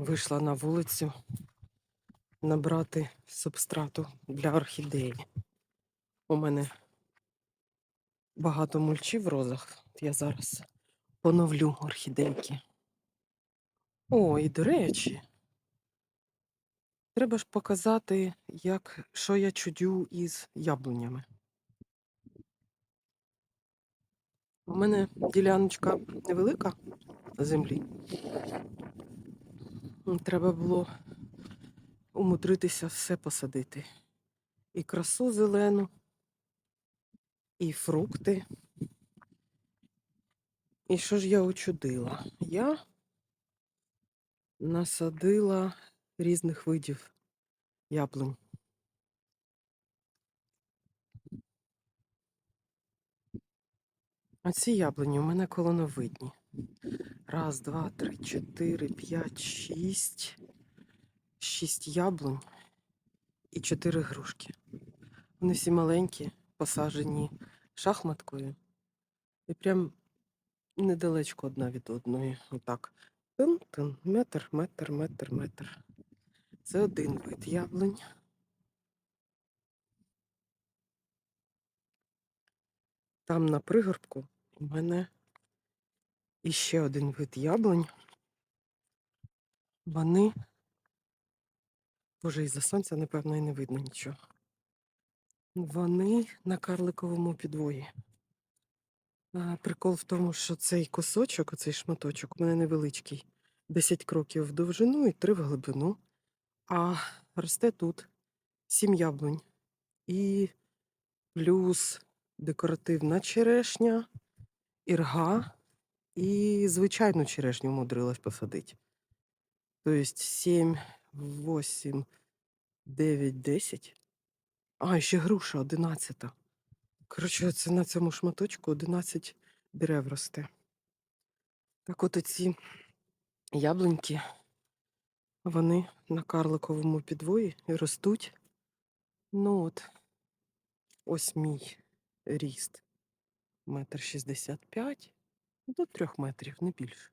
вийшла на вулицю набрати субстрату для орхідеї. У мене багато мульчі в розах. Я зараз поновлю орхідейки. О, і до речі, треба ж показати, як, що я чудю із яблунями. У мене діляночка невелика землі. Треба було умудритися все посадити. І красу зелену, і фрукти. І що ж я учудила? Я насадила різних видів яблунь. Оці яблуні у мене колоновидні. Раз, два, три, чотири, п'ять, шість. Шість яблунь і чотири грушки. Вони всі маленькі, посаджені шахматкою. І прям недалечко одна від одної. Отак. Тин-тин, метр, метр, метр, метр. Це один вид яблунь. Там на пригорбку у мене іще один вид яблунь. Вони. Боже, із-за сонця, напевно, і не видно нічого. Вони на карликовому підвої. А, Прикол в тому, що цей кусочок, оцей шматочок, у мене невеличкий. 10 кроків в довжину і 3 в глибину. А росте тут 7 яблунь. І плюс декоративна черешня, ірга і звичайну черешню умудрилась посадити. Тобто 7, 8, 9, 10. А, ще груша 11. Коротше, це на цьому шматочку 11 дерев росте. Так от оці яблуньки, вони на карликовому підвої і ростуть. Ну от, ось мій ріст. Метр шістдесят п'ять до трьох метрів, не більше.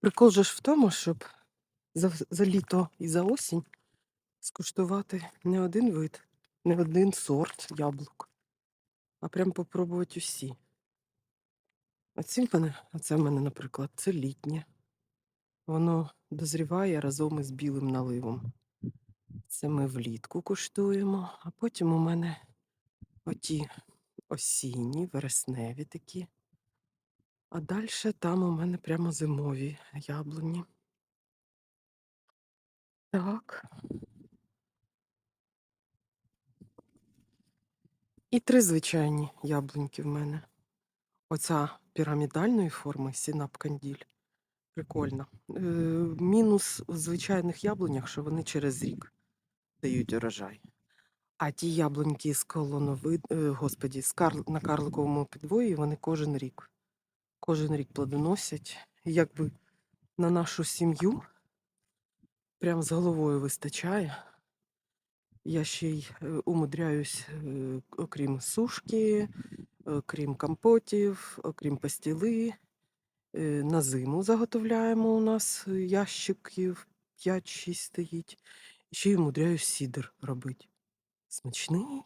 Прикол же ж в тому, щоб за, за літо і за осінь скуштувати не один вид, не один сорт яблук, а прям попробувати усі. Оці в мене, оце в мене, наприклад, це літнє. Воно дозріває разом із білим наливом. Це ми влітку куштуємо, а потім у мене оті осінні, вересневі такі. А далі там у мене прямо зимові яблуні. Так. І три звичайні яблуньки в мене. Оця пірамідальної форми сінап канділь. Прикольно. Е, мінус в звичайних яблунях, що вони через рік дають урожай. А ті яблуньки з колоновид, е, господі, з кар... на карликовому підвої, вони кожен рік. Кожен рік плодоносять. Якби на нашу сім'ю прям з головою вистачає. Я ще й е, умудряюсь, е, окрім сушки, окрім компотів, окрім пастіли. На зиму заготовляємо у нас ящиків 5-6 стоїть. Ще й умудряюсь сідр робити. Смачний.